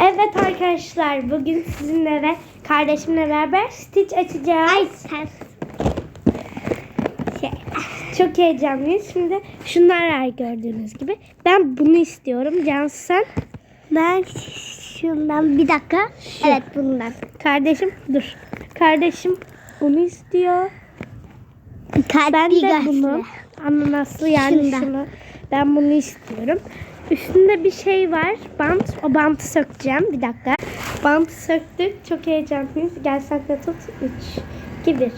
Evet arkadaşlar bugün sizinle ve kardeşimle beraber Stitch açacağız. Ay sen. Şey, Çok heyecanlıyız. Şimdi şunlar var gördüğünüz gibi. Ben bunu istiyorum. Cansu sen? ben şundan bir dakika. Evet bundan. Kardeşim dur. Kardeşim bunu istiyor. Kalpli Ben de bunu ananaslı yani Şundan. şunu. Ben bunu istiyorum. Üstünde bir şey var. Bant. O bantı sökeceğim. Bir dakika. Bantı söktük. Çok heyecanlıyız. Gel de tut. 3, 2, 1.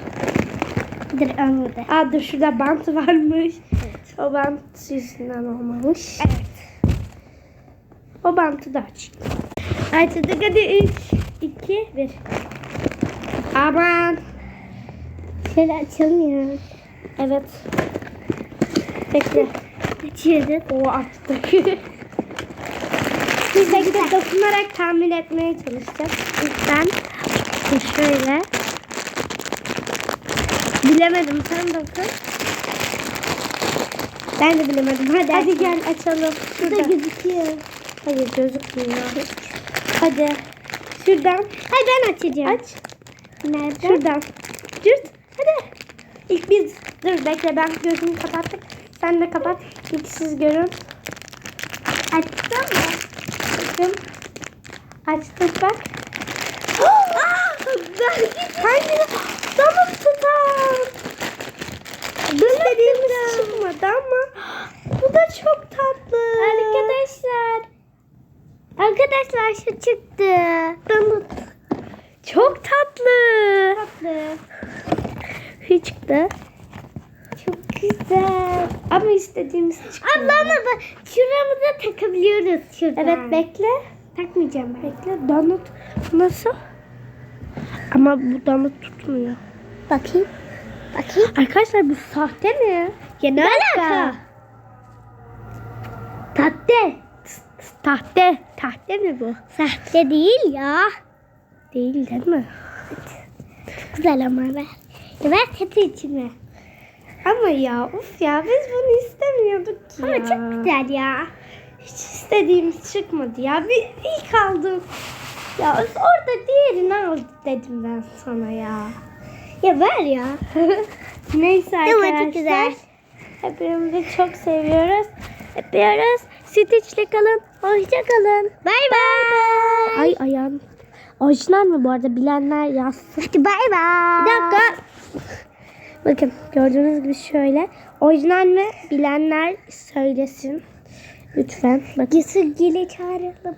Dur olmadı. Aa dur şurada bant varmış. O bant yüzünden olmamış. Evet. O bantı da aç. Açtık hadi 3, 2, 1. Aman. Şöyle açılmıyor. Evet. Bekle. Açıyoruz. O açtık. Biz de gidip dokunarak tahmin etmeye çalışacağız. Dur şöyle. Bilemedim sen dokun. Ben de bilemedim. Hadi, hadi gel açalım. Burada Şurada. gözüküyor. Hayır gözükmüyor. Hadi. Şuradan. Hayır ben açacağım. Aç. Nereden? Şuradan. Cırt. Hadi. İlk biz. Dur bekle ben gözümü kapattık. Sen de kapat. İlk siz görün. Açtın mı? Bakın. Açtık bak. Hangi? Damıp tutar. İstediğimiz çıkmadı ama bu da çok tatlı. Arkadaşlar. Arkadaşlar şu çıktı. Donut. Çok tatlı. Tatlı. Şu çıktı. Çok güzel. Ama istediğimiz çıkmadı. Abla ama bak şuramıza takabiliyoruz şuradan. Evet bekle. Takmayacağım ben. Bekle donut nasıl? Ama bu donut tutmuyor. Bakayım. Bakayım. Arkadaşlar bu sahte mi? Ya ne alaka? Tahte. Tahte. Tahte mi bu? Sahte değil ya. Değil değil mi? Güzel ama ver. Ver kötü içine. Ama ya uf ya biz bunu istemiyorduk ki Ama ya. çok güzel ya. Hiç istediğimiz çıkmadı ya. Bir ilk aldım. Ya öf, orada diğerini al dedim ben sana ya. Ya ver ya. Neyse Ama arkadaşlar. çok güzel. Hepimizi çok seviyoruz. Öpüyoruz. Stitch'le kalın. Hoşça kalın. Bay bay. Ay ayağım. Orijinal mi bu arada? Bilenler yazsın. Hadi bay bay. Bir dakika. Bakın gördüğünüz gibi şöyle. Orijinal mi? Bilenler söylesin. Lütfen. Bakın. Yusuf Gil'i çağıralım.